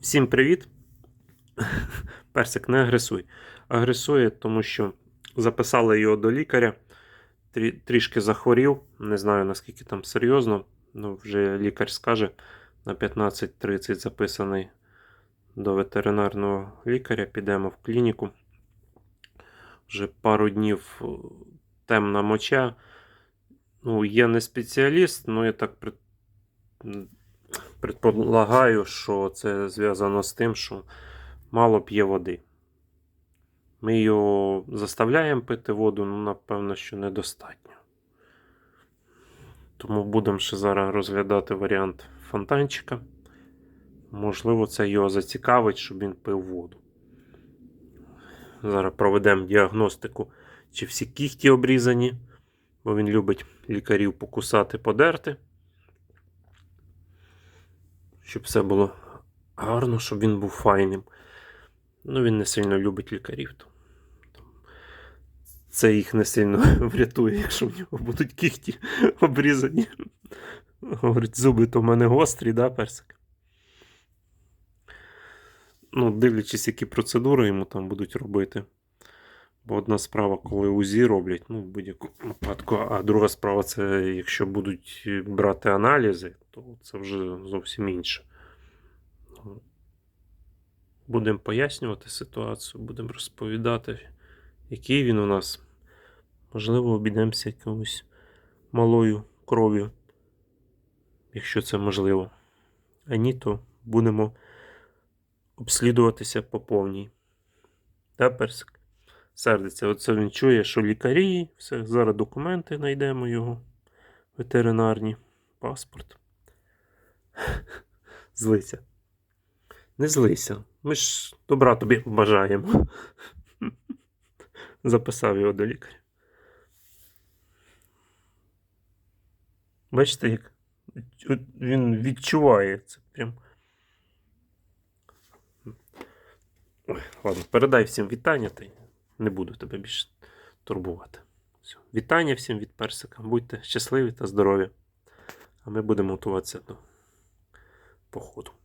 Всім привіт. Персик, не агресуй. Агресує, тому що записали його до лікаря. Трі- Трішки захворів. Не знаю наскільки там серйозно. Ну, вже лікар скаже. На 15.30 записаний до ветеринарного лікаря. Підемо в клініку. Вже пару днів е, темна моча. Ну, я не спеціаліст, але я так. Предполагаю, що це зв'язано з тим, що мало п'є води. Ми його заставляємо пити воду, ну, напевно, що недостатньо. Тому будемо ще зараз розглядати варіант фонтанчика. Можливо, це його зацікавить, щоб він пив воду. Зараз проведемо діагностику, чи всі кіхті обрізані, бо він любить лікарів покусати, подерти. Щоб все було гарно, щоб він був файним. Ну, він не сильно любить лікарів. То, це їх не сильно врятує, якщо в нього будуть кіхті обрізані. Говорить, зуби то в мене гострі, да, персик? Ну, дивлячись, які процедури йому там будуть робити. Бо одна справа, коли УЗІ роблять, ну, в будь-якому випадку, а друга справа це якщо будуть брати аналізи, то це вже зовсім інше. Будемо пояснювати ситуацію, будемо розповідати, який він у нас. Можливо, обійдемося якимось малою кров'ю, якщо це можливо. А ні, то будемо обслідуватися по повній. Та, персик? Сердиться. Оце він чує, що лікарі, все, зараз документи знайдемо його, ветеринарні, паспорт. Злися. Не злися. Ми ж добра тобі бажаємо. Записав його до лікаря. Бачите, як він відчуває це прям. Ладно, передай всім вітання, та не буду тебе більше турбувати. Все. Вітання всім від персика. Будьте щасливі та здорові. А ми будемо готуватися до 不糊涂。